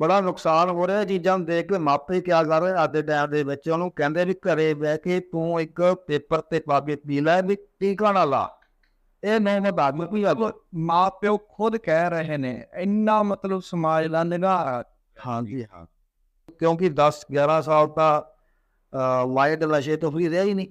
ਬੜਾ ਨੁਕਸਾਨ ਹੋ ਰਿਹਾ ਚੀਜ਼ਾਂ ਨੂੰ ਦੇਖ ਕੇ ਮਾਪੇ ਕੀ ਕਰ ਰਹੇ ਅੱਜ ਦੇ ਟਾਈਮ ਦੇ ਵਿੱਚ ਉਹਨੂੰ ਕਹਿੰਦੇ ਵੀ ਘਰੇ ਬਹਿ ਕੇ ਤੂੰ ਇੱਕ ਪੇਪਰ ਤੇ ਪਾ ਕੇ ਪੀ ਲੈ ਵੀ ਟੀਕਾ ਨਾ ਲਾ। ਇਹ ਨਹੀਂ ਮੈਂ ਬਾਤ ਕੋਈ ਗੱਲ ਮਾਂ ਪਿਓ ਖੁਦ ਕਹਿ ਰਹੇ ਨੇ ਇੰਨਾ ਮਤਲਬ ਸਮਾਜ ਦਾ ਨਿਗਾਹ ਹਾਂਜੀ ਹਾਂ। ਕਿਉਂਕਿ 10 11 ਸਾਲ ਤਾਂ ਵਾਈਟ ਨਸ਼ੇ ਤੋਂ ਫਰੀ ਰਿਹਾ ਹੀ ਨਹੀਂ।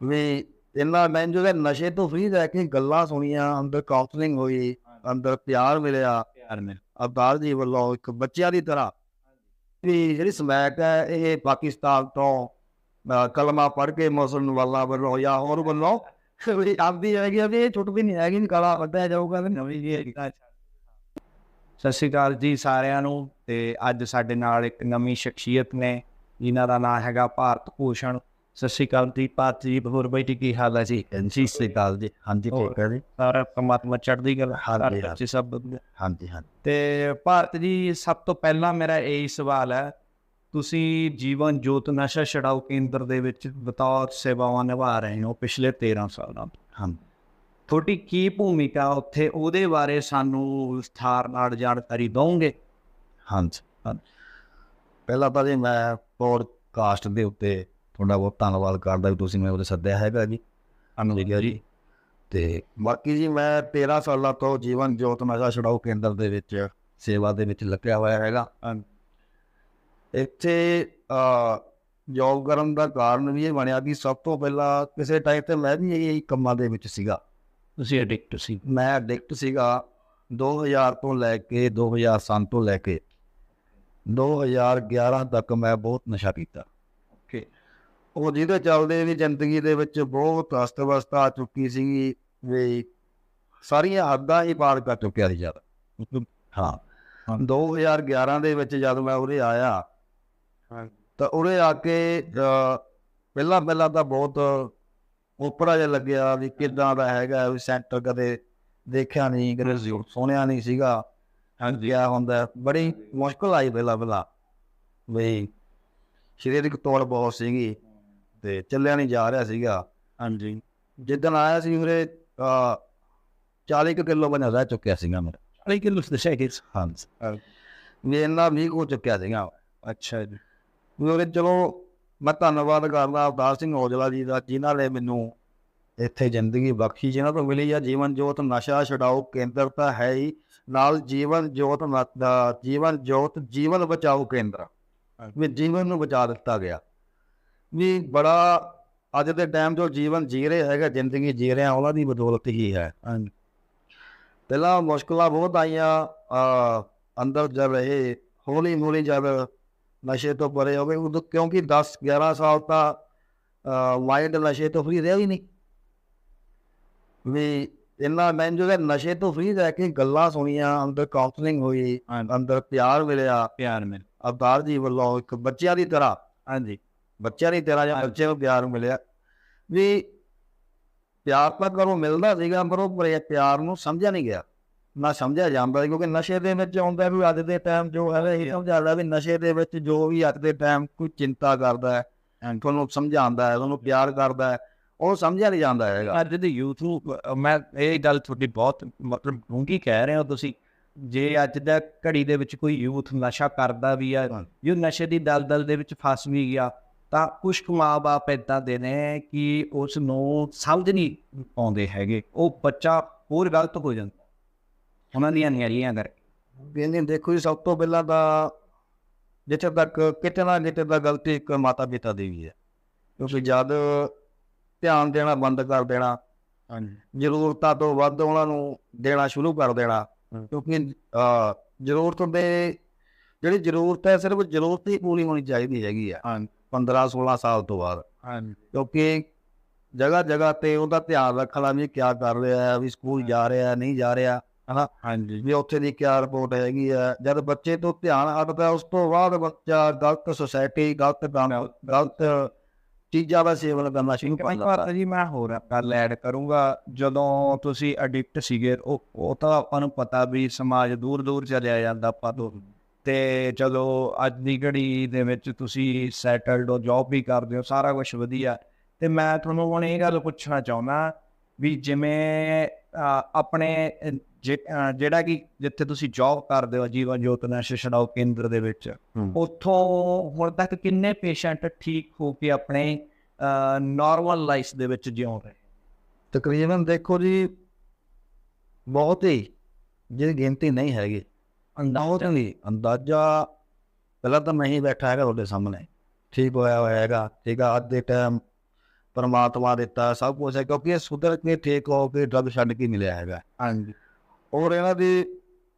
ਵੀ ਇਹਨਾਂ ਮੈਂ ਜੋ ਨਸ਼ੇ ਤੋਂ ਫਰੀ ਰਹਿ ਕੇ ਗੱਲਾਂ ਸੁਣੀਆਂ ਅੰਦਰ ਕਾਉਂਸਲਿੰਗ ਹੋਈ ਅੰਦਰ ਪਿਆਰ ਮਿਲਿਆ। ਪਿਆਰ ਨੇ ਅਵਤਾਰ ਜੀ ਵੱਲੋਂ ਇੱਕ ਬੱਚਿਆਂ ਦੀ ਤਰ੍ਹਾਂ ਵੀ ਜਿਹੜੀ ਸਮੈਕ ਹੈ, ਇਹ ਪਾਕਿਸਤਾਨ ਤੋਂ ਕਲਮਾ ਪੜ੍ਹ ਕੇ ਮੁਸਲਮਾਨ ਵਾਲਾ ਵੱਲੋਂ ਜਾਂ ਹੋਰ ਵੱਲੋਂ ਵੀ ਆਉਂਦੀ ਹੈਗੀ ਵੀ ਇਹ ਛੁੱਟ ਵੀ ਨਹੀਂ ਹੈਗੀ, ਕਾਲਾ ਵੱਧਿਆ ਜਾਊਗਾ ਵੀ ਨਵੀਂ ਜੀ ਹੈਗੀ। ਸਤਿ ਸ਼੍ਰੀ ਅਕਾਲ ਜੀ ਸਾਰਿਆਂ ਨੂੰ, ਤੇ ਅੱਜ ਸਾਡੇ ਨਾਲ ਇੱਕ ਨਵੀਂ ਸ਼ਖਸੀਅਤ ਨੇ, ਜਿਨ੍ਹਾਂ ਦਾ ਨਾਮ ਹੈਗਾ ਭਾਰਤ ਭੂਸ਼ਣ। ਸਤਿ ਸ਼੍ਰੀ ਅਕਾਲ ਜੀ ਭਾਰਤ ਜੀ ਹੋਰ ਬੈਠੀ ਕੀ ਹਾਲ ਹੈ ਜੀ? ਜੀ ਸ੍ਰੀ ਅਕਾਲ ਜੀ। ਹਾਂਜੀ ਠੀਕ ਹੈ ਜੀ। ਸਾਰਾ ਪਰਮਾਤਮਾ ਚੜ੍ਹਦੀ ਕਲਾ ਹਾਂਜੀ, ਹਾਂਜੀ। ਸਭ। ਹਾਂਜੀ ਹਾਂਜੀ। ਤੇ ਭਾਰਤ ਜੀ ਸਭ ਤੋਂ ਪਹਿਲਾਂ ਮੇਰਾ ਇਹ ਸਵਾਲ ਹੈ ਤੁਸੀਂ ਜੀਵਨ ਜੋਤ ਨਸ਼ਾ ਛਡਾਓ ਕੇਂਦਰ ਦੇ ਵਿੱਚ ਬਤੌਰ ਸੇਵਾਵਾਂ ਨਿਭਾ ਰਹੇ ਹੋ ਪਿਛਲੇ 13 ਸਾਲਾਂ ਤੋਂ। ਹਾਂ ਤੁਹਾਡੀ ਕੀ ਭੂਮਿਕਾ ਉੱਥੇ ਉਹਦੇ ਬਾਰੇ ਸਾਨੂੰ ਵਿਸਥਾਰ ਨਾਲ ਜਾਣਕਾਰੀ ਦਿਓਗੇ? ਹਾਂਜੀ। ਪਹਿਲਾਂ ਤਾਂ ਜੀ ਮੈਂ ਪੋਡਕਾਸਟ ਦੇ ਉੱਤੇ ਤੁਹਾਡਾ ਬਹੁਤ ਧੰਨਵਾਦ ਕਰਦਾ ਵੀ ਤੁਸੀਂ ਮੈਨੂੰ ਉਹਦੇ ਸੱਦਿਆ ਹੈਗਾ ਜੀ। ਹੈ ਜੀ। ਤੇ ਬਾਕੀ ਜੀ ਮੈਂ 13 ਸਾਲਾਂ ਤੋਂ ਜੀਵਨ ਜੋਤ ਨਸ਼ਾ ਛਡਾਊ ਕੇਂਦਰ ਦੇ ਵਿੱਚ ਸੇਵਾ ਦੇ ਵਿੱਚ ਲੱਗਿਆ ਹੋਇਆ ਹੈਗਾ। ਇੱਥੇ ਜੋਬ ਕਰਨ ਦਾ ਕਾਰਨ ਵੀ ਇਹ ਬਣਿਆ ਕਿ ਸਭ ਤੋਂ ਪਹਿਲਾਂ ਕਿਸੇ ਟਾਈਮ ਤੇ ਮੈਂ ਵੀ ਇਹ ਕੰਮਾਂ ਦੇ ਵਿੱਚ ਸੀਗਾ। ਤੁਸੀਂ ਐਡਿਕਟ ਸੀ। ਮੈਂ ਐਡਿਕਟ ਸੀਗਾ 2000 ਤੋਂ ਲੈ ਕੇ 2007 ਤੋਂ ਲੈ ਕੇ 2011 ਤੱਕ ਮੈਂ ਬਹੁਤ ਨਸ਼ਾ ਕੀਤਾ ਉਹ ਜਿਹਦੇ ਚੱਲਦੇ ਵੀ ਜ਼ਿੰਦਗੀ ਦੇ ਵਿੱਚ ਬਹੁਤ ਅਸਤ-ਵਸਤ ਆ ਚੁੱਕੀ ਸੀ ਵੀ ਸਾਰੀਆਂ ਹੱਦਾਂ ਹੀ ਪਾਰ ਕਰ ਚੁੱਕਿਆ ਸੀ ਜਦ ਹਾਂ ਹਾਂ। 2011 ਦੇ ਵਿੱਚ ਜਦ ਮੈਂ ਉਰੇ ਆਇਆ। ਤਾਂ ਉਰੇ ਆ ਕੇ ਪਹਿਲਾਂ ਪਹਿਲਾਂ ਤਾਂ ਬਹੁਤ ਉਪਰਾ ਜਿਹਾ ਲੱਗਿਆ ਵੀ ਕਿਦਾਂ ਦਾ ਹੈਗਾ ਵੀ ਸੈਂਟਰ ਕਦੇ ਦੇਖਿਆ ਨਹੀਂ ਕਦੇ ਸੁਣਿਆ ਨਹੀਂ ਸੀਗਾ ਹਾਂਜੀ ਕਿਆ ਹੁੰਦਾ। ਬੜੀ ਮੁਸ਼ਕਲ ਆਈ ਪਹਿਲਾਂ ਪਹਿਲਾਂ ਵੀ ਸਰੀਰਕ ਤੋੜ ਬਹੁਤ ਸੀਗੀ ਤੇ ਚੱਲਿਆ ਨਹੀਂ ਜਾ ਰਿਹਾ ਸੀਗਾ। ਹਾਂਜੀ। ਜਿੱਦਣ ਆਇਆ ਸੀ ਉਰੇ ਅਹ, 40 ਕੁ ਕਿਲੋ ਬਣਾ ਰਹਿ ਚੁੱਕਿਆ ਸੀਗਾ ਮੇਰਾ। ਅਰੇ ਕਿ ਲੁਸ ਦਸ਼ਾ ਕਿ ਹਾਂਜੀ। ਵੀ ਇੰਨਾ ਵੀ ਹੋ ਚੁੱਕਿਆ ਸੀਗਾ। ਅੱਛਾ ਜੀ। ਉਹਦੇ ਚਲੋ ਮੈਂ ਧੰਨਵਾਦ ਕਰਦਾ ਅਵਤਾਰ ਸਿੰਘ ਔਜਲਾ ਜੀ ਦਾ ਜਿਨ੍ਹਾਂ ਨੇ ਮੈਨੂੰ ਇੱਥੇ ਜ਼ਿੰਦਗੀ ਬਖਸ਼ੀ ਜਿਨ੍ਹਾਂ ਤੋਂ ਮਿਲੀ ਆ ਜੀਵਨ ਜੋਤ ਨਸ਼ਾ ਛਡਾਓ ਕੇਂਦਰ ਤਾਂ ਹੈ ਹੀ ਨਾਲ ਜੀਵਨ ਜੋਤ ਦਾ ਜੀਵਨ ਜੋਤ ਜੀਵਨ ਬਚਾਓ ਕੇਂਦਰ। ਵੀ ਜੀਵਨ ਨੂੰ ਬਚਾ ਦਿੱਤਾ ਗਿਆ। ਵੀ ਬੜਾ ਅੱਜ ਦੇ ਟਾਈਮ ਜੋ ਜੀਵਨ ਜੀ ਰਹੇ ਹੈਗਾ ਜ਼ਿੰਦਗੀ ਜੀ ਰਹੇ ਆ ਉਹਨਾਂ ਦੀ ਬਦੌਲਤ ਹੀ ਹੈ। ਹਾਂਜੀ। ਪਹਿਲਾਂ ਮੁਸ਼ਕਲਾਂ ਬਹੁਤ ਆਈਆਂ ਆ ਅੰਦਰ ਜਦ ਰਹੇ ਹੌਲੀ ਹੌਲੀ ਜਦ ਨਸ਼ੇ ਤੋਂ ਪਰੇ ਹੋ ਗਏ ਉਦੋਂ ਕਿਉਂਕਿ 10 11 ਸਾਲ ਤਾਂ ਮਾਈਂਡ ਨਸ਼ੇ ਤੋਂ ਫਰੀ ਰਿਹਾ ਹੀ ਨਹੀਂ। ਵੀ ਇੰਨਾ ਮੈਂ ਜੋ ਹੈ ਨਸ਼ੇ ਤੋਂ ਫਰੀ ਰਹਿ ਕੇ ਗੱਲਾਂ ਸੁਣੀਆਂ ਅੰਦਰ ਕਾਉਂਸਲਿੰਗ ਹੋਈ ਹਾਂਜੀ। ਅੰਦਰ ਪਿਆਰ ਮਿਲਿਆ ਪਿਆਰ ਮਿਲ ਅਵਤਾਰ ਜੀ ਵੱਲੋਂ ਇੱਕ ਬੱਚਿਆਂ ਦੀ ਤਰ੍ਹਾਂ। ਹਾਂਜੀ। ਬੱਚਿਆਂ ਦੀ ਤਰ੍ਹਾਂ ਜਾਂ। ਬੱਚੇ ਨੂੰ ਪਿਆਰ ਮਿਲਿਆ ਵੀ ਪਿਆਰ ਤਾਂ ਕਰੋ ਮਿਲਦਾ ਸੀਗਾ ਪਰ ਉਹ ਪਿਆਰ ਨੂੰ ਸਮਝਿਆ ਨਹੀਂ ਗਿਆ ਨਾ ਸਮਝਿਆ ਜਾਂਦਾ ਕਿਉਂਕਿ ਨਸ਼ੇ ਦੇ ਵਿੱਚ ਆਉਂਦਾ ਵੀ ਅੱਜ ਦੇ ਟਾਈਮ ਜੋ ਹੈ ਇਹ ਸਮਝਾਦਾ ਵੀ ਨਸ਼ੇ ਦੇ ਵਿੱਚ ਜੋ ਵੀ ਅੱਜ ਦੇ ਟਾਈਮ ਕੋਈ ਚਿੰਤਾ ਕਰਦਾ ਹੈ। ਤੁਹਾਨੂੰ ਸਮਝਾਉਂਦਾ ਹੈ ਤੁਹਾਨੂੰ ਪਿਆਰ ਕਰਦਾ ਹੈ ਉਹ ਸਮਝਿਆ ਨਹੀਂ ਜਾਂਦਾ ਹੈਗਾ ਅੱਜ ਦੇ ਯੂਥ ਨੂੰ ਮੈਂ ਇਹ ਗੱਲ ਤੁਹਾਡੀ ਬਹੁਤ ਮਤਲਬ ਡੂੰਘੀ ਕਹਿ ਰਹੇ ਹੋ ਤੁਸੀਂ ਜੇ ਅੱਜ ਦਾ ਘੜੀ ਦੇ ਵਿੱਚ ਕੋਈ ਯੂਥ ਨਸ਼ਾ ਕਰਦਾ ਵੀ ਆ। ਜੋ ਨਸ਼ੇ ਦੀ ਦਲਦਲ ਦੇ ਵਿੱਚ ਫਸ ਵੀ ਗਿਆ ਤਾਂ ਕੁਝ ਕੁ ਮਾਂ-ਬਾਪ ਏਦਾਂ ਦੇ ਨੇ ਕਿ ਉਸ ਨੂੰ ਸਮਝ ਨਹੀਂ ਪਾਉਂਦੇ ਹੈਗੇ। ਉਹ ਬੱਚਾ ਹੋਰ ਗਲਤ ਹੋ ਜਾਂਦਾ। ਉਹਨਾਂ ਦੀਆਂ ਨਿਆਰੀਆਂ ਕਰ ਕਹਿੰਦੇ ਦੇਖੋ ਜੀ ਸਭ ਤੋਂ ਪਹਿਲਾਂ ਤਾਂ ਜਿੱਥੇ ਤੱਕ ਕਿਤੇ ਨਾ ਕਿਤੇ ਤਾਂ ਗਲਤੀ ਇੱਕ ਮਾਤਾ ਪਿਤਾ ਦੀ ਵੀ ਹੈ। ਕਿਉਂਕਿ ਜਦ ਧਿਆਨ ਦੇਣਾ ਬੰਦ ਕਰ ਦੇਣਾ ਹਾਂਜੀ। ਜ਼ਰੂਰਤਾਂ ਤੋਂ ਵੱਧ ਉਹਨਾਂ ਨੂੰ ਦੇਣਾ ਸ਼ੁਰੂ ਕਰ ਦੇਣਾ। ਕਿਉਂਕਿ ਜ਼ਰੂਰਤ ਦੇ ਜਿਹੜੀ ਜ਼ਰੂਰਤ ਹੈ ਸਿਰਫ ਜ਼ਰੂਰਤ ਹੀ ਪੂਰੀ ਹੋਣੀ ਚਾਹੀਦੀ ਹੈਗੀ ਆ। ਹਾਂਜੀ। 15 16 ਸਾਲ ਤੋਂ ਬਾਅਦ। ਹਾਂਜੀ। ਕਿਉਂਕਿ ਜਗ੍ਹਾ ਜਗ੍ਹਾ ਤੇ ਉਹਦਾ ਧਿਆਨ ਰੱਖਣਾ ਵੀ ਕੀ ਕਰ ਰਿਹਾ ਹੈ ਵੀ ਸਕੂਲ ਜਾ ਰਿਹਾ ਨਹੀਂ ਜਾ ਰਿਹਾ ਹਨਾ? ਹਾਂਜੀ। ਵੀ ਉੱਥੇ ਦੀ ਕਿਆ ਰਿਪੋਰਟ ਹੈਗੀ ਆ ਜਦ ਬੱਚੇ ਤੋਂ ਧਿਆਨ ਹਟਦਾ ਉਸ ਤੋਂ ਬਾਅਦ ਬੱਚਾ ਗਲਤ ਸੁਸਾਇਟੀ ਗਲਤ ਕੰਮ ਗਲਤ ਚੀਜ਼ਾਂ ਦਾ ਸੇਵਨ ਕਰਨਾ ਸ਼ੁਰੂ ਕਰ ਦਿੰਦਾ ਭਾਰਤ ਜੀ ਮੈਂ ਹੋਰ ਗੱਲ ਐਡ ਕਰੂੰਗਾ। ਜਦੋਂ ਤੁਸੀਂ ਐਡਿਕਟ ਸੀਗੇ ਉਹ ਉਹ ਤਾਂ ਆਪਾਂ ਨੂੰ ਪਤਾ ਵੀ ਸਮਾਜ ਦੂਰ ਦੂਰ ਚਲਿਆ ਜਾਂਦਾ ਆਪਾਂ ਤੋਂ ਤੇ ਚਲੋ ਅੱਜ ਦੀ ਘੜੀ ਦੇ ਵਿੱਚ ਤੁਸੀਂ ਸੈਟਲਡ ਹੋ ਜੌਬ ਵੀ ਕਰਦੇ ਹੋ ਸਾਰਾ ਕੁਝ ਵਧੀਆ। ਤੇ ਮੈਂ ਤੁਹਾਨੂੰ ਹੁਣ ਇਹ ਗੱਲ ਪੁੱਛਣਾ ਚਾਹੁੰਦਾ ਵੀ ਜਿਵੇਂ ਆਪਣੇ ਜਿਹੜਾ ਕਿ ਜਿੱਥੇ ਤੁਸੀਂ ਜੌਬ ਕਰਦੇ ਹੋ ਜੀਵਨ ਜੋਤ ਨਸ਼ਾ ਛਡਾਓ ਕੇਂਦਰ ਦੇ ਵਿੱਚ। ਉੱਥੋਂ ਹੁਣ ਤੱਕ ਕਿੰਨੇ ਪੇਸ਼ੈਂਟ ਠੀਕ ਹੋ ਕੇ ਆਪਣੇ ਨਾਰਮਲ ਲਾਈਫ ਦੇ ਵਿੱਚ ਜਿਉਂ ਰਹੇ? ਤਕਰੀਬਨ ਦੇਖੋ ਜੀ ਬਹੁਤ ਹੀ ਜਿਹਦੀ ਗਿਣਤੀ ਨਹੀਂ ਹੈਗੀ। ਬਹੁਤ ਨਹੀਂ ਅੰਦਾਜ਼ਾ ਪਹਿਲਾਂ ਤਾਂ ਨਹੀਂ ਬੈਠਾ ਹੈਗਾ ਤੁਹਾਡੇ ਸਾਹਮਣੇ। ਠੀਕ ਹੋਇਆ ਹੋਇਆ ਹੈਗਾ ਠੀਕ ਆ ਅੱਜ ਦੇ ਟਾਈਮ ਪਰਮਾਤਮਾ ਦਿੱਤਾ ਸਭ ਕੁਝ ਹੈ ਕਿਉਂਕਿ ਇਹ ਸੁਧਰ ਕੇ ਠੀਕ ਹੋ ਕੇ ਡਰਗ ਛੱਡ ਕੇ ਮਿਲਿਆ ਹੈਗਾ। ਹਾਂਜੀ। ਔਰ ਇਹਨਾਂ ਦੀ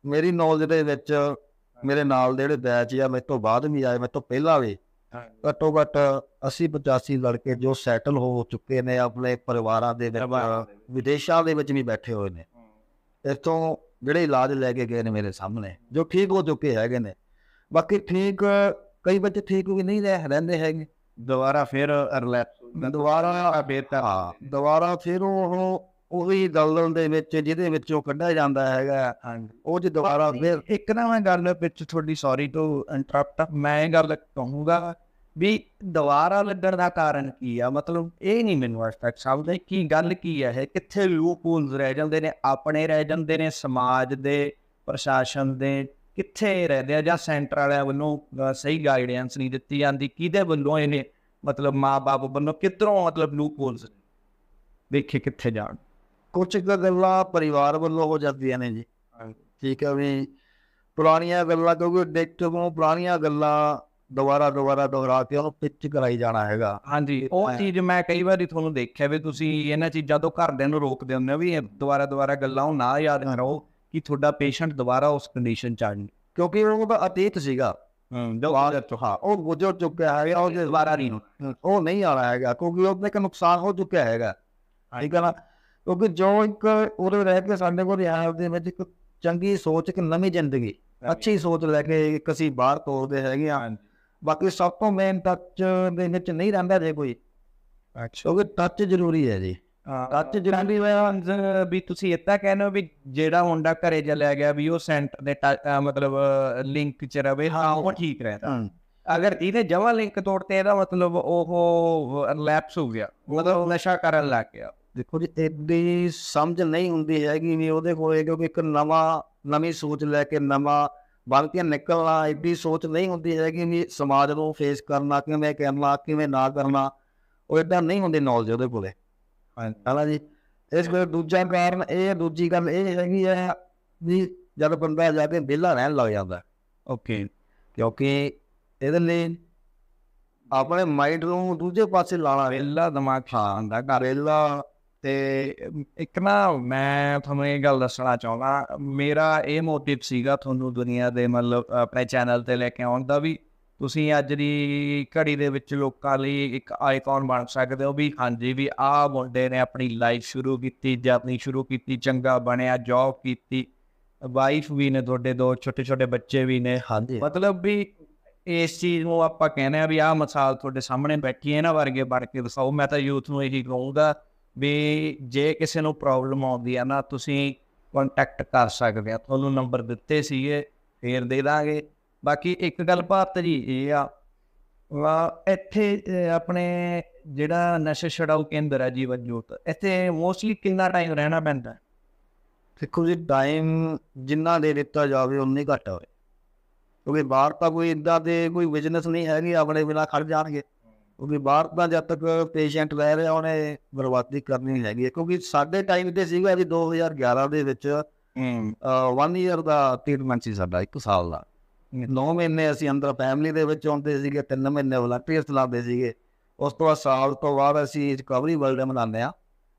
ਮੇਰੀ ਨੌਲੇਜ ਦੇ ਵਿੱਚ ਮੇਰੇ ਨਾਲ ਦੇ ਜਿਹੜੇ ਬੈਚ ਆ ਮੇਰੇ ਤੋਂ ਬਾਅਦ ਵੀ ਆਏ ਮੇਰੇ ਤੋਂ ਪਹਿਲਾਂ ਵੀ ਘੱਟੋ ਘੱਟ 80 85 ਲੜਕੇ ਜੋ ਸੈਟਲ ਹੋ ਚੁੱਕੇ ਨੇ ਆਪਣੇ ਪਰਿਵਾਰਾਂ ਦੇ ਵਿੱਚ ਵਿਦੇਸ਼ਾਂ ਦੇ ਵਿੱਚ ਵੀ ਬੈਠੇ ਹੋਏ ਨੇ। ਇੱਥੋਂ ਜਿਹੜੇ ਇਲਾਜ ਲੈ ਕੇ ਗਏ ਨੇ ਮੇਰੇ ਸਾਹਮਣੇ ਜੋ ਠੀਕ ਹੋ ਚੁੱਕੇ ਹੈਗੇ ਨੇ। ਬਾਕੀ ਠੀਕ ਕਈ ਬੱਚੇ ਠੀਕ ਵੀ ਨਹੀਂ ਰਹਿ ਰਹਿੰਦੇ ਹੈਗੇ। ਦੁਬਾਰਾ ਫਿਰ ਰਿਲੈਕਸ ਦੁਬਾਰਾ ਫੇਰ ਤਾਂ ਹਾਂ ਦੁਬਾਰਾ ਫਿਰ ਉਹ ਉਹੀ ਦਲਦਲ ਦੇ ਵਿੱਚ ਜਿਹਦੇ ਵਿੱਚੋਂ ਕੱਢਿਆ ਜਾਂਦਾ ਹੈਗਾ। ਉਹ ਜੇ ਦੁਬਾਰਾ ਫਿਰ ਇੱਕ ਨਾ ਮੈਂ ਗੱਲ ਵਿੱਚ ਤੁਹਾਡੀ ਸੌਰੀ ਟੂ ਇੰਟਰਪਟ ਮੈਂ ਇਹ ਗੱਲ ਕਹੂੰਗਾ ਵੀ ਦੁਬਾਰਾ ਲੱਗਣ ਦਾ ਕਾਰਨ ਕੀ ਆ? ਮਤਲਬ ਇਹ ਨਹੀਂ ਮੈਨੂੰ ਅੱਜ ਤੱਕ ਸਮਝ ਆਈ ਕੀ ਗੱਲ ਕੀ ਹੈ ਇਹ? ਕਿੱਥੇ ਲੂਪਹੋਲਸ ਰਹਿ ਜਾਂਦੇ ਨੇ? ਆਪਣੇ ਰਹਿ ਜਾਂਦੇ ਨੇ ਸਮਾਜ ਦੇ ਪ੍ਰਸ਼ਾਸਨ ਦੇ ਕਿੱਥੇ ਰਹਿੰਦੇ ਆ? ਜਾਂ ਸੈਂਟਰ ਵਾਲਿਆਂ ਵੱਲੋਂ ਸਹੀ ਗਾਈਡੈਂਸ ਨਹੀਂ ਦਿੱਤੀ ਜਾਂਦੀ? ਕਿਹਦੇ ਵੱਲੋਂ ਇਹਨੇ ਮਤਲਬ ਮਾਪੇ ਵੱਲੋਂ ਕਿੱਧਰੋਂ ਮਤਲਬ ਲੂਪਹੋਲਸ ਵੇਖੇ ਕਿੱਥੇ ਜਾਣ। ਕੁਝ ਗੱਲਾਂ ਪਰਿਵਾਰ ਵੱਲੋਂ ਹੋ ਜਾਂਦੀਆਂ ਨੇ ਜੀ। ਠੀਕ ਹੈ ਵੀ ਪੁਰਾਣੀਆਂ ਗੱਲਾਂ ਕਿਉਂਕਿ ਡਿਕਟ ਤੋਂ ਪੁਰਾਣੀਆਂ ਗੱਲਾਂ ਦੁਬਾਰਾ ਦੁਬਾਰਾ ਦੁਹਰਾ ਕੇ ਉਹਨੂੰ ਪਿੱਚ ਕਰਾਈ ਜਾਣਾ ਹੈਗਾ। ਹਾਂਜੀ ਉਹ ਹਾਂ। ਚੀਜ਼ ਮੈਂ ਕਈ ਵਾਰੀ ਤੁਹਾਨੂੰ ਦੇਖਿਆ ਵੀ ਤੁਸੀਂ ਇਹਨਾਂ ਚੀਜ਼ਾਂ ਤੋਂ ਘਰਦਿਆਂ ਨੂੰ ਰੋਕਦੇ ਹੁੰਦੇ ਹੋ ਵੀ ਇਹ ਦੁਬਾਰਾ ਦੁਬਾਰਾ ਗੱਲਾਂ ਉਹ ਨਾ ਯਾਦ ਕਰੋ ਕਿ ਤੁਹਾਡਾ ਪੇਸ਼ੈਂਟ ਦੁਬਾਰਾ ਉਸ ਕੰਡੀਸ਼ਨ ਚ ਆ ਜਾਵੇ ਕਿਉਂਕਿ ਉਹ ਤਾਂ ਅਤੀਤ ਸੀਗਾ। ਜੋ ਹਾਂ ਉਹ ਗੁਜ਼ਰ ਚੁੱਕਿਆ ਹੈਗਾ ਉਹ ਦੁਬਾਰਾ ਨਹੀਂ ਉਹ ਨਹੀਂ ਆਣਾ ਹੈਗਾ ਕਿਉਂਕਿ ਉਹਦੇ ਇੱਕ ਨੁਕਸਾਨ ਹੋ ਚੁੱਕਿਆ ਹੈਗਾ। ਠੀਕ ਹੈ ਨਾ? ਕਿਉਂਕਿ ਜੋ ਇੱਕ ਉਹਦੇ ਰਹਿ ਕੇ ਸਾਡੇ ਕੋਲ ਰਿਆਇਤ ਦੇ ਵਿੱਚ ਇੱਕ ਚੰਗੀ ਸੋਚ ਇੱਕ ਨਵੀਂ ਜ਼ਿੰਦਗੀ ਅੱਛੀ ਸੋਚ ਲੈ ਕੇ ਇੱਕ ਅਸੀਂ ਬਾਹਰ ਤੋਰਦੇ ਹੈਗੇ ਆ। ਬਾਕੀ ਸਭ ਤੋਂ ਮੇਨ ਟੱਚ ਦੇ ਵਿੱਚ ਨਹੀਂ ਰਹਿੰਦਾ ਜੇ ਕੋਈ। ਅੱਛਾ। ਕਿਉਂਕਿ ਟੱਚ ਜ਼ਰੂਰੀ ਹੈ ਜੀ। ਟੱਚ ਜ਼ਰੂਰੀ ਹੋਇਆ ਵੀ ਤੁਸੀਂ ਇੱਦਾਂ ਕਹਿੰਦੇ ਹੋ ਵੀ ਜਿਹੜਾ ਮੁੰਡਾ ਘਰੇ ਚਲਿਆ ਗਿਆ ਵੀ ਉਹ ਸੈਂਟਰ ਦੇ ਮਤਲਬ ਲਿੰਕ ਚ ਰਵੇ ਹਾਂ ਉਹ ਠੀਕ ਰਹਿੰਦਾ। ਅਗਰ ਇਹਨੇ ਜਮਾ ਲਿੰਕ ਤੋੜਤੇ ਇਹਦਾ ਮਤਲਬ ਉਹ ਰਿਲੈਪਸ ਹੋ ਗਿਆ ਮਤਲਬ ਨਸ਼ਾ ਕਰਨ ਲੱਗ ਗਿਆ। ਦੇਖੋ ਜੀ ਏਡੀ ਸਮਝ ਨਹੀਂ ਹੁੰਦੀ ਹੈਗੀ ਵੀ ਉਹਦੇ ਕੋਲੇ ਕਿਉਂਕਿ ਇੱਕ ਨਵਾਂ ਨਵੀਂ ਸੋਚ ਲੈ ਕੇ ਨਵਾਂ ਕੇ ਨਿਕਲਣਾ ਏਡੀ ਸੋਚ ਨਹੀਂ ਹੁੰਦੀ ਹੈਗੀ ਵੀ ਸਮਾਜ ਨੂੰ ਫੇਸ ਕਰਨਾ ਕਿਵੇਂ ਕਰਨਾ ਕਿਵੇਂ ਨਾ ਕਰਨਾ ਉਹ ਏਦਾਂ ਨਹੀਂ ਹੁੰਦੀ ਨੌਲੇਜ ਉਹਦੇ ਕੋਲੇ। ਹਨਾ ਜੀ? ਇਸ ਵੇਲੇ ਦੂਜਾ ਕਾਰਨ ਇਹ ਦੂਜੀ ਗੱਲ ਇਹ ਹੈਗੀ ਹੈ ਵੀ ਜਦ ਬੰਦਾ ਜਾ ਕੇ ਵਿਹਲਾ ਰਹਿਣ ਲੱਗ ਜਾਂਦਾ ਓਕੇ ਕਿਉਂਕਿ ਇਹਦੇ ਲਈ ਆਪਣੇ ਮਾਈਂਡ ਨੂੰ ਦੂਜੇ ਪਾਸੇ ਲਾਣਾ ਪਹਿਲਾ ਦਿਮਾਗ ਖਾਂਦਾ ਘਰ। ਵਿਹਲਾ ਤੇ ਇੱਕ ਨਾ ਮੈਂ ਤੁਹਾਨੂੰ ਇਹ ਗੱਲ ਦੱਸਣਾ ਚਾਹੁੰਦਾ ਮੇਰਾ ਇਹ ਮੋਟਿਵ ਸੀਗਾ ਤੁਹਾਨੂੰ ਦੁਨੀਆ ਦੇ ਮਤਲਬ ਆਪਣੇ ਚੈਨਲ ਤੇ ਲੈ ਕੇ ਆਉਣ ਦਾ ਵੀ ਤੁਸੀਂ ਅੱਜ ਦੀ ਘੜੀ ਦੇ ਵਿੱਚ ਲੋਕਾਂ ਲਈ ਇੱਕ ਆਈਕਨ ਬਣ ਸਕਦੇ ਹੋ ਵੀ ਹਾਂਜੀ ਵੀ ਆਹ ਮੁੰਡੇ ਨੇ ਆਪਣੀ ਲਾਈਫ ਸ਼ੁਰੂ ਕੀਤੀ ਜਾਂ ਆਪਣੀ ਸ਼ੁਰੂ ਕੀਤੀ ਚੰਗਾ ਬਣਿਆ ਜੌਬ ਕੀਤੀ ਵਾਈਫ ਵੀ ਨੇ ਤੁਹਾਡੇ ਦੋ ਛੋਟੇ ਛੋਟੇ ਬੱਚੇ ਵੀ ਨੇ। ਹਾਂਜੀ। ਮਤਲਬ ਵੀ ਇਸ ਚੀਜ਼ ਨੂੰ ਆਪਾਂ ਕਹਿੰਦੇ ਆ ਵੀ ਆਹ ਮਿਸਾਲ ਤੁਹਾਡੇ ਸਾਹਮਣੇ ਬੈਠੀ ਹੈ ਇਹਨਾਂ ਵਰਗੇ ਬਣ ਕੇ ਦਿਖਾਓ ਮੈਂ ਤਾਂ ਯੂਥ ਨੂੰ ਇਹੀ ਕਹੂੰਗਾ ਵੀ ਜੇ ਕਿਸੇ ਨੂੰ ਪ੍ਰੋਬਲਮ ਆਉਂਦੀ ਆ ਨਾ, ਤੁਸੀਂ ਕੰਟੈਕਟ ਕਰ ਸਕਦੇ ਆ। ਤੁਹਾਨੂੰ ਨੰਬਰ ਦਿੱਤੇ ਸੀਗੇ, ਫੇਰ ਦੇ ਦਾਂਗੇ। ਬਾਕੀ ਇੱਕ ਗੱਲ ਭਾਰਤ ਜੀ ਇਹ ਆ, ਵਾ ਇੱਥੇ ਆਪਣੇ ਜਿਹੜਾ ਨਸ਼ਾ ਛਡਾਊ ਕੇਂਦਰ ਹੈ ਜੀਵਨ ਜੋਤ, ਇੱਥੇ ਮੋਸਟਲੀ ਕਿੰਨਾ ਟਾਈਮ ਰਹਿਣਾ ਪੈਂਦਾ? ਦੇਖੋ ਜੀ ਟਾਈਮ ਜਿੰਨਾ ਦੇ ਦਿੱਤਾ ਜਾਵੇ ਉਨੀ ਘੱਟ ਹੋਵੇ। ਕਿਉਂਕਿ ਬਾਹਰ ਤਾਂ ਕੋਈ ਇਦਾਂ ਦੇ ਕੋਈ ਬਿਜ਼ਨਸ ਨਹੀਂ ਹੈਗੀ, ਆਪਣੇ ਬਿਨਾ ਖੜ ਜਾਣਗੇ। ਕਿਉਂਕਿ ਬਾਹਰ ਤਾਂ ਜਦ ਤੱਕ ਪੇਸ਼ੈਂਟ ਰਹਿ ਰਿਹਾ ਉਹਨੇ ਬਰਬਾਦੀ ਕਰਨੀ ਹੈਗੀ ਹੈ। ਕਿਉਂਕਿ ਸਾਡੇ ਟਾਈਮ ਤੇ ਸੀਗਾ ਵੀ 2011 ਦੇ ਵਿੱਚ ਹੂੰ। 1 ਇਅਰ ਦਾ ਟ੍ਰੀਟਮੈਂਟ ਸੀ ਸਾਡਾ 1 ਸਾਲ ਦਾ। 9 ਮਹੀਨੇ ਅਸੀਂ ਅੰਦਰ ਫੈਮਿਲੀ ਦੇ ਵਿੱਚ ਆਉਂਦੇ ਸੀਗੇ 3 ਮਹੀਨੇ ਵਲੰਟੀਅਰਸ ਚਲਾਉਂਦੇ ਸੀਗੇ। ਉਸ ਤੋਂ ਬਾਅਦ ਸਾਲ ਤੋਂ ਬਾਅਦ ਅਸੀਂ ਰਿਕਵਰੀ ਵਰਲਡ ਮਨਾਉਂਦੇ ਆ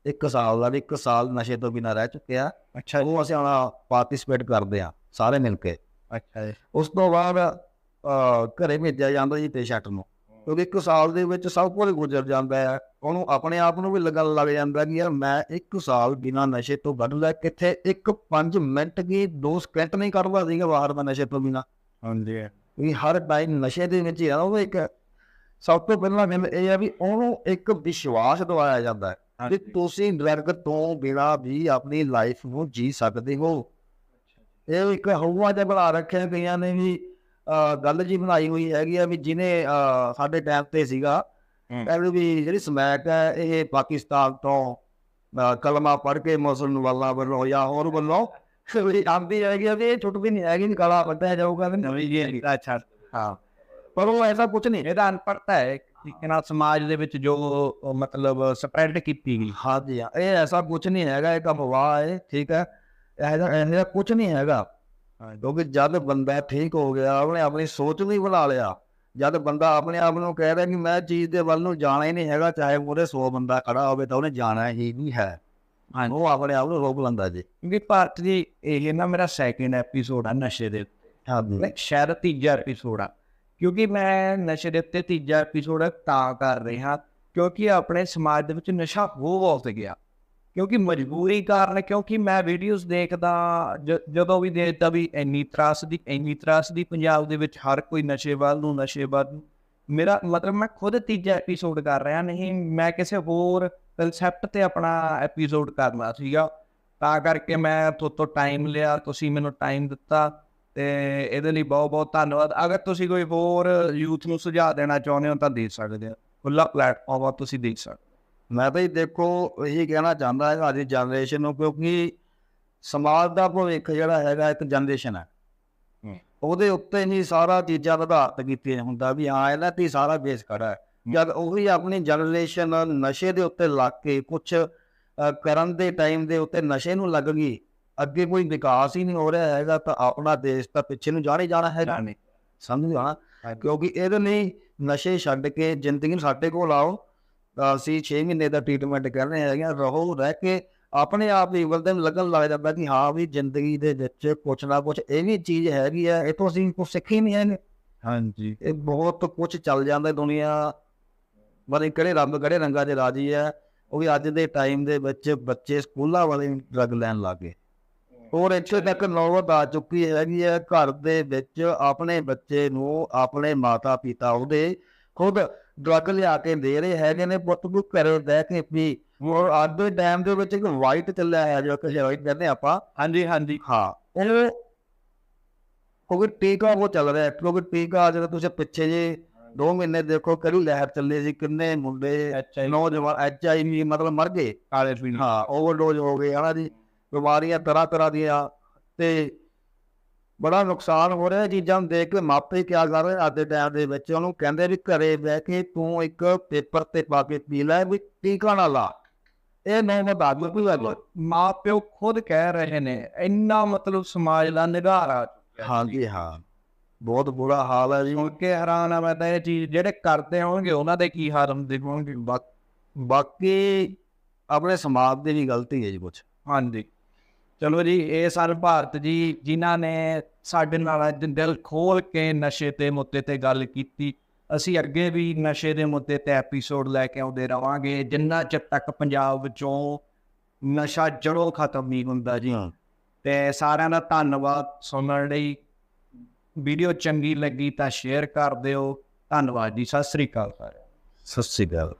ਇੱਕ ਸਾਲ ਦਾ ਵੀ ਇੱਕ ਸਾਲ ਨਸ਼ੇ ਤੋਂ ਬਿਨਾਂ ਰਹਿ ਚੁੱਕਿਆ ਅੱਛਾ ਉਹ ਅਸੀਂ ਹੁਣ ਪਾਰਟਿਸਿਪੇਟ ਕਰਦੇ ਆ ਸਾਰੇ ਮਿਲ ਕੇ। ਅੱਛਾ ਜੀ। ਉਸ ਤੋਂ ਬਾਅਦ ਘਰੇ ਭੇਜਿਆ ਜਾਂਦਾ ਜੀ ਪੇਸ਼ੈਂਟ ਨੂੰ। ਕਿਉਂਕਿ ਇੱਕ ਸਾਲ ਦੇ ਵਿੱਚ ਸਭ ਕੁਝ ਗੁਜ਼ਰ ਜਾਂਦਾ ਹੈ। ਉਹਨੂੰ ਆਪਣੇ ਆਪ ਨੂੰ ਵੀ ਲੱਗਣ ਲੱਗ ਜਾਂਦਾ ਕਿ ਯਾਰ ਮੈਂ ਇੱਕ ਸਾਲ ਬਿਨਾਂ ਨਸ਼ੇ ਤੋਂ ਲਿਆ ਕਿੱਥੇ ਇੱਕ 5 ਮਿੰਟ ਕੀ 2 ਸਕਿੰਟ ਨਹੀਂ ਕਰਦਾ ਸੀਗਾ ਬਾਹਰ ਦਾ ਨਸ਼ੇ ਤੋਂ ਬਿਨਾਂ। ਹਾਂਜੀ। ਵੀ ਹਰ ਟਾਈਮ ਨਸ਼ੇ ਦੇ ਵਿੱਚ ਹੀ ਆ ਉਹ ਇੱਕ। ਸਭ ਤੋਂ ਪਹਿਲਾਂ ਗੱਲ ਇਹ ਹੈ ਵੀ ਉਹਨੂੰ ਇੱਕ ਵਿਸ਼ਵਾਸ ਦਿਵਾਇਆ ਜਾਂਦਾ ਹੈ ਕਿ ਤੁਸੀਂ ਡਰਗ ਤੋਂ ਬਿਨਾਂ ਵੀ ਆਪਣੀ ਲਾਈਫ ਨੂੰ ਜੀ ਸਕਦੇ ਹੋ। ਇਹ ਇੱਕ ਹਵਾ ਜਿਹਾ ਬਣਾ ਰੱਖਿਆ ਕਈਆਂ ਨੇ ਵੀ ਗੱਲ ਜੀ ਬਣਾਈ ਹੋਈ ਹੈਗੀ ਆ ਵੀ ਜਿਹਨੇ ਸਾਡੇ ਟਾਈਮ ਤੇ ਸੀਗਾ। ਕਹਿੰਦੇ ਵੀ ਜਿਹੜੀ ਸਮੈਕ ਹੈ ਇਹ ਪਾਕਿਸਤਾਨ ਤੋਂ ਕਲਮਾ ਪੜ੍ਹ ਕੇ ਮੁਸਲਮਾਨਾਂ ਵੱਲੋਂ ਜਾਂ ਹੋਰ ਵੱਲੋਂ ਵੀ ਆਂਦੀ ਹੈਗੀ ਆ ਵੀ ਇਹ ਛੁੱਟਦੀ ਨਹੀਂ ਹੈਗੀ ਵੀ ਗਲਾ ਵੱਢਿਆ ਜਾਊਗਾ ਤੇ ਨਵੀਂ ਜੀ ਅੱਛਾ। ਹਾਂ ਪਰ ਉਹ ਐਸਾ ਕੁਝ ਨਹੀਂ। ਇਹਦਾ ਅਨਪੜਤਾ ਹੈ ਨਾਲ ਸਮਾਜ ਦੇ ਵਿੱਚ ਜੋ ਮਤਲਬ ਸਪਰੈਡ ਕੀਤੀ ਗਈ। ਹਾਂ ਇਹ ਐਸਾ ਕੁਝ ਨਹੀਂ ਹੈਗਾ ਇੱਕ ਅਫਵਾਹ ਹੈ ਠੀਕ ਹੈ। ਐਸਾ ਐਸਾ ਕੁਝ ਨਹੀਂ ਹੈਗਾ। ਕਿਉਂਕਿ ਜਦ ਬੰਦਾ ਠੀਕ ਹੋ ਗਿਆ ਉਹਨੇ ਆਪਣੀ ਸੋਚ ਵੀ ਬਣਾ ਲਿਆ। ਜਦ ਬੰਦਾ ਆਪਣੇ ਆਪ ਨੂੰ ਕਹਿ ਰਿਹਾ ਕਿ ਮੈਂ ਚੀਜ਼ ਦੇ ਵੱਲ ਨੂੰ ਜਾਣਾ ਹੀ ਨਹੀਂ ਹੈਗਾ ਚਾਹੇ ਮੂਹਰੇ 100 ਬੰਦਾ ਖੜਾ ਹੋਵੇ ਤਾਂ ਉਹਨੇ ਜਾਣਾ ਹੀ ਨਹੀਂ ਹੈ। ਉਹ ਆਪਣੇ ਆਪ ਨੂੰ ਰੋਕ ਲੈਂਦਾ ਜੀ। ਕਿਉਂਕਿ ਭਾਰਤ ਦੀ ਇਹ ਨਾ ਮੇਰਾ ਸੈਕਿੰਡ ਐਪੀਸੋਡ ਆ ਨਸ਼ੇ ਦੇ ਉੱਤੇ। ਸ਼ਾਇਦ ਤੀਜਾ ਐਪੀਸੋਡ ਆ। ਕਿਉਂਕਿ ਮੈਂ ਨਸ਼ੇ ਦੇ ਉੱਤੇ ਤੀਜਾ ਐਪੀਸੋਡ ਤਾਂ ਕਰ ਰਿਹਾ ਕਿਉਂਕਿ ਆਪਣੇ ਸਮਾਜ ਦੇ ਵਿੱਚ ਨਸ਼ਾ ਹੋ ਬਹੁਤ ਗਿਆ। ਕਿਉਂਕਿ ਮਜਬੂਰੀ ਕਾਰਨ, ਕਿਉਂਕਿ ਮੈਂ ਵੀਡੀਓਜ਼ ਦੇਖਦਾ ਜ- ਜਦੋਂ ਵੀ ਦੇਖਦਾ ਵੀ ਇੰਨੀ ਤਰਾਸਦੀ ਇੰਨੀ ਤਰਾਸਦੀ ਪੰਜਾਬ ਦੇ ਵਿੱਚ ਹਰ ਕੋਈ ਨਸ਼ੇ ਵੱਲ ਨੂੰ, ਨਸ਼ੇ ਵੱਲ ਨੂੰ, ਮੇਰਾ ਮਤਲਬ ਮੈਂ ਖੁਦ ਤੀਜਾ ਐਪੀਸੋਡ ਕਰ ਰਿਹਾ ਨਹੀਂ, ਮੈਂ ਕਿਸੇ ਹੋਰ ਕਨਸੈਪਟ ਤੇ ਆਪਣਾ ਐਪੀਸੋਡ ਕਰਨਾ ਸੀਗਾ। ਤਾਂ ਕਰਕੇ ਮੈਂ ਤੁਹਾਤੋਂ ਟਾਈਮ ਲਿਆ, ਤੁਸੀਂ ਮੈਨੂੰ ਟਾਈਮ ਦਿੱਤਾ ਤੇ ਇਹਦੇ ਲਈ ਬਹੁਤ ਬਹੁਤ ਧੰਨਵਾਦ। ਅਗਰ ਤੁਸੀਂ ਕੋਈ ਹੋਰ ਯੂਥ ਨੂੰ ਸੁਝਾਅ ਦੇਣਾ ਚਾਹੁੰਦੇ ਹੋ ਤਾਂ ਦੇ ਸਕਦੇ ਹੋ। ਖੁੱਲਾ ਪਲੇਟਫਾਰਮ ਆ, ਤੁਸੀਂ ਦੇਖ ਸਕਦੇ ਮੈਂ ਤਾਂ ਦੇਖੋ ਇਹੀ ਕਹਿਣਾ ਚਾਹੁੰਦਾ ਹਾਂ ਅੱਜ ਦੀ ਜਨਰੇਸ਼ਨ ਨੂੰ ਕਿਉਂਕਿ ਸਮਾਜ ਦਾ ਭਵਿੱਖ ਜਿਹੜਾ ਹੈਗਾ ਇੱਕ ਜਨਰੇਸ਼ਨ ਹੈ। ਹੂੰ। ਉਹਦੇ ਉੱਤੇ ਹੀ ਸਾਰਾ ਚੀਜ਼ਾਂ ਆਧਾਰਿਤ ਕੀਤੀਆਂ ਹੁੰਦਾ ਵੀ ਹਾਂ ਇਹਨਾਂ ਤੇ ਹੀ ਸਾਰਾ ਬੇਸ ਖੜਾ ਹੈ। ਜਦ ਉਹੀ ਆਪਣੀ ਜਨਰੇਸ਼ਨ ਨਸ਼ੇ ਦੇ ਉੱਤੇ ਲੱਗ ਕੇ ਕੁਝ ਕਰਨ ਦੇ ਟਾਈਮ ਦੇ ਉੱਤੇ ਨਸ਼ੇ ਨੂੰ ਲੱਗ ਗਈ ਅੱਗੇ ਕੋਈ ਵਿਕਾਸ ਹੀ ਨਹੀਂ ਹੋ ਰਿਹਾ ਹੈਗਾ ਤਾਂ ਆਪਣਾ ਦੇਸ਼ ਤਾਂ ਪਿੱਛੇ ਨੂੰ ਜਾਣਾ ਹੀ ਜਾਣਾ ਨਹੀਂ ਸਮਝ ਜਾਣਾ। ਕਿਉਂਕਿ ਇਹਦੇ ਲਈ ਨਸ਼ੇ ਛੱਡ ਕੇ ਜ਼ਿੰਦਗੀ ਨੂੰ ਸਾਡੇ ਕੋਲ ਆਓ। ਅਸੀਂ 6 ਮਹੀਨੇ ਦਾ ਟ੍ਰੀਟਮੈਂਟ ਕਰ ਰਹੇ ਹੈਗੇ। ਰਹੋ ਰਹਿ ਕੇ ਆਪਣੇ ਆਪ ਹੀ ਵਲਦਨ ਲੱਗਣ ਲੱਗ ਜਾਂਦਾ ਕਿ ਹਾਂ ਵੀ ਜ਼ਿੰਦਗੀ ਦੇ ਵਿੱਚ ਕੁਛ ਨਾ ਕੁਛ ਇਹ ਵੀ ਚੀਜ਼ ਹੈਗੀ ਆ ਇਹ ਤੋਂ ਅਸੀਂ ਕੁਛ ਸਿੱਖੀ ਨਹੀਂ ਹੈ ਹਾਂਜੀ ਇਹ ਬਹੁਤ ਕੁਛ ਚੱਲ ਜਾਂਦਾ ਦੁਨੀਆ ਬੜੇ ਕਿਹੜੇ ਰੱਬ ਕਿਹੜੇ ਰੰਗਾਂ 'ਚ ਰਾਜੀ ਹੈ ਉਹ ਵੀ ਅੱਜ ਦੇ ਟਾਈਮ ਦੇ ਵਿੱਚ ਬੱਚੇ ਸਕੂਲਾਂ ਵਾਲੇ ਡਰੱਗ ਲੈਣ ਲੱਗ ਔਰ ਇੱਥੇ ਤੱਕ ਨੌਬਤ ਆ ਚੁੱਕੀ ਹੈਗੀ ਹੈ ਘਰ ਦੇ ਵਿੱਚ ਆਪਣੇ ਬੱਚੇ ਨੂੰ ਆਪਣੇ ਮਾਤਾ ਪਿਤਾ ਉਹਦੇ ਖੁਦ ਡਰੱਗ ਲਿਆ ਕੇ ਦੇ ਰਹੇ ਹੈਗੇ ਨੇ ਪੁੱਤ ਨੂੰ ਘਰੇ ਬਹਿ ਕੇ ਵੀ ਔਰ ਅੱਜ ਦੇ ਟਾਈਮ ਦੇ ਵਿੱਚ ਇੱਕ ਵਾਈਟ ਚੱਲਿਆ ਹੈ ਜੋ ਕਿ ਵਾਈਟ ਕਹਿੰਦੇ ਆਪਾਂ। ਹਾਂਜੀ ਹਾਂਜੀ। ਹਾਂ ਉਹ ਕਿਉਂਕਿ ਟੀਕਾ ਉਹ ਚੱਲ ਰਿਹਾ ਹੈ, ਕਿਉਂਕਿ ਟੀਕਾ ਜਦੋਂ ਤੁਸੀਂ ਪਿੱਛੇ ਜੇ 2 ਮਹੀਨੇ ਦੇਖੋ ਕਰੂ ਲਹਿਰ ਚੱਲੇ ਸੀ ਕਿੰਨੇ ਮੁੰਡੇ ਨੌਜਵਾਨ ਐਚ ਆਈ ਵੀ ਮਤਲਬ ਮਰ ਗਏ। ਕਾਲੇ ਪੀਣ ਹਾਂ ਓਵਰਡੋਜ਼ ਹੋ ਗਏ ਹਨਾ ਜੀ ਬਿਮਾਰੀਆਂ ਤਰ੍ਹਾਂ ਤਰ੍ਹਾਂ ਦੀਆਂ ਤੇ ਬੜਾ ਨੁਕਸਾਨ ਹੋ ਰਿਹਾ ਚੀਜ਼ਾਂ ਨੂੰ ਦੇਖ ਕੇ ਮਾਪੇ ਕੀ ਕਰ ਰਹੇ ਅੱਜ ਦੇ ਟਾਈਮ ਦੇ ਵਿੱਚ ਉਹਨੂੰ ਕਹਿੰਦੇ ਵੀ ਘਰੇ ਬਹਿ ਕੇ ਤੂੰ ਇੱਕ ਪੇਪਰ ਤੇ ਪਾ ਕੇ ਪੀ ਲੈ ਵੀ ਟੀਕਾ ਨਾ ਲਾ। ਇਹ ਮੈਂ ਬਾਤ ਕੋਈ ਗੱਲ। ਮਾਂ ਪਿਓ ਖੁਦ ਕਹਿ ਰਹੇ ਨੇ ਇੰਨਾ ਮਤਲਬ ਸਮਾਜ ਦਾ ਨਿਗਾਰਾ ਹਾਂਜੀ ਹਾਂ। ਬਹੁਤ ਬੁਰਾ ਹਾਲ ਹੈ ਜੀ। ਸੁਣ ਕੇ ਹੈਰਾਨ ਆ ਮੈਂ ਤਾਂ ਇਹ ਚੀਜ਼ ਜਿਹੜੇ ਕਰਦੇ ਹੋਣਗੇ ਉਹਨਾਂ ਦੇ ਕੀ ਹਾਲ ਹੁੰਦੇ ਹੋਣਗੇ? ਬਾਕੀ ਆਪਣੇ ਸਮਾਜ ਦੀ ਵੀ ਗਲਤੀ ਹੈ ਜੀ ਕੁਛ। ਹਾਂਜੀ। ਚਲੋ ਜੀ ਇਹ ਸਨ ਭਾਰਤ ਜੀ ਜਿਨ੍ਹਾਂ ਨੇ ਸਾਡੇ ਨਾਲ ਅੱਜ ਦਿਲ ਖੋਲ ਕੇ ਨਸ਼ੇ ਦੇ ਮੁੱਦੇ ਤੇ ਗੱਲ ਕੀਤੀ ਅਸੀਂ ਅੱਗੇ ਵੀ ਨਸ਼ੇ ਦੇ ਮੁੱਦੇ ਤੇ ਐਪੀਸੋਡ ਲੈ ਕੇ ਆਉਂਦੇ ਰਵਾਂਗੇ। ਜਿੰਨਾ ਚਿਰ ਤੱਕ ਪੰਜਾਬ ਵਿੱਚੋਂ ਨਸ਼ਾ ਜੜੋਂ ਖਤਮ ਨਹੀਂ ਹੁੰਦਾ ਜੀ। ਤੇ ਸਾਰਿਆਂ ਦਾ ਧੰਨਵਾਦ ਸੁਣਨ ਲਈ। ਵੀਡੀਓ ਚੰਗੀ ਲੱਗੀ ਤਾਂ ਸ਼ੇਅਰ ਕਰ ਦਿਓ। ਧੰਨਵਾਦ ਜੀ ਸਤਿ ਸ੍ਰੀ ਅਕਾਲ ਸਾਰਿਆਂ। ਸਤਿ ਸ਼੍ਰੀ ਅਕਾਲ।